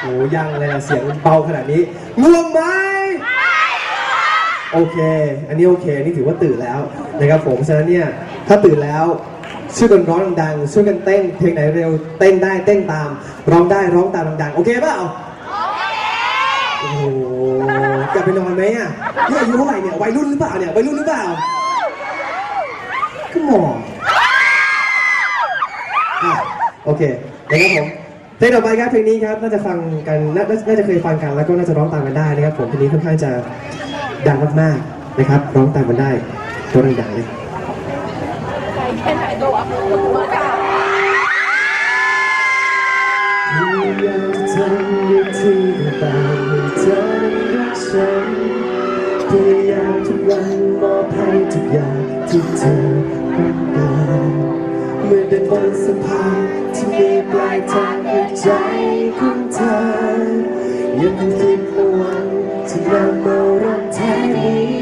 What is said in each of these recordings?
โอ้ยังเลยนะเสียงเบาขนาดนี้ง่วงไหมโอเค อันนี้โอเคอันนี่ถือว่าตื่นแล้วนะครับผม ฉะนั้นเนี่ยถ้าตื่นแล้วช่วยกันร้องดังๆช่วยกันเต้น เพลงไหนเร็วเต้นได้เต้นตาม ร้องได้ร้องตามดังๆ โอเคเปล่าโอ้โหกลับไปนอนไหมอะนี่อายุเท่าไหร่เนี่ยวัยรุ่นหรือเปล่าเนี่ยวัยรุ่นหรือเปล่าก็มอโอเคนะครับผม เพลงต่อไปครับเพลงนี้ครับน่าจะฟังกันนาน่าจะเคยฟังกันแล้วก็น่าจะร้องตามกันได้นะครับ ผมเพลงนี้ค่อนข้างจะดังมากๆนะครับ ร้องตามกันได้ตัวดังๆเลยพยายามจะทำในที่ต่างๆให้เธอรักฉันพยายามทุกวันมอบให้ทุกอย่างที่เธอต้า เดินบนสะพานที่มีปลายทางคือใจของเธอยังคงคิดระวังที่นำเอารักแท้นี้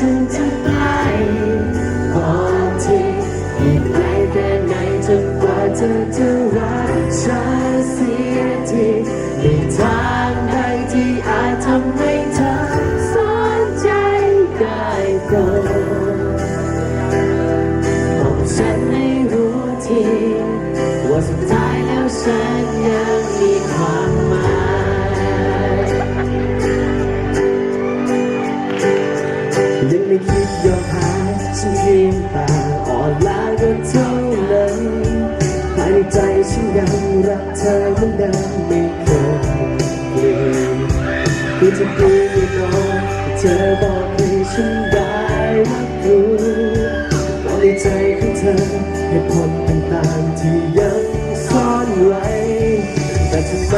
นกว่ นเพียงอ่อนล้าก็เท่านั้นภายในใจฉันยังรักเธอเหมือนเดิมไม่เคยเปลี่ยนคือจะดีน้อยเธอบอกให้ฉันได้รับรู้ความในใจของเธอเหตุผลต่างๆที่ยังซ่อนไว้แต่ทำไม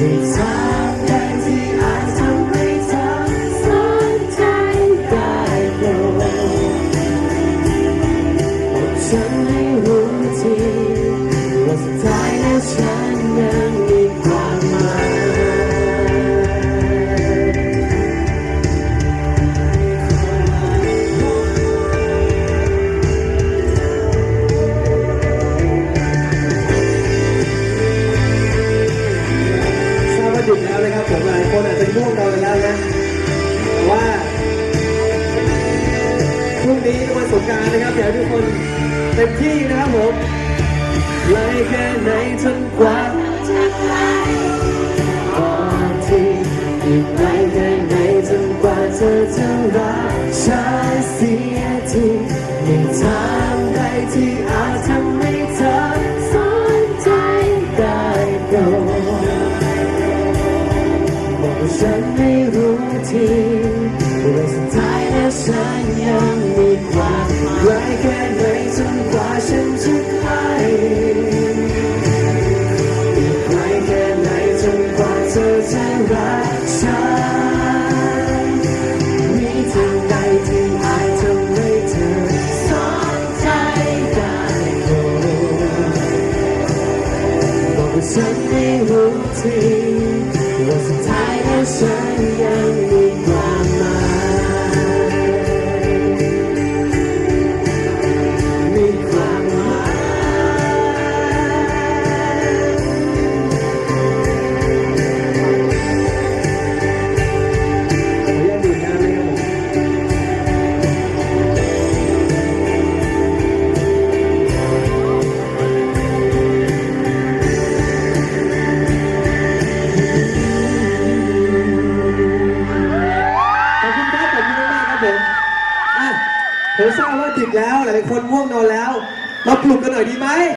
มีท พรุ่งนี้วันสงกรารนะครับอยากให้ทุกคนเต็มที่นะครับผมไล่แค่ไหนจนกว่าจะไกลก่อนที่อีกไกลแค่ไหนจนกว่าเธอจะรักฉันเสียทีมีทางใดที่อาจทำ ว่าเธอจรักฉันมีทางใดที่อาจทำให้เธอสนใจได้โปรดบอกว่าฉันไม่รู้ทีว่าสุดท้ายแล้วฉันยัง กแล้ว หลายคนง่วงนอนแล้ว มาปลุกกันหน่อยดีไหม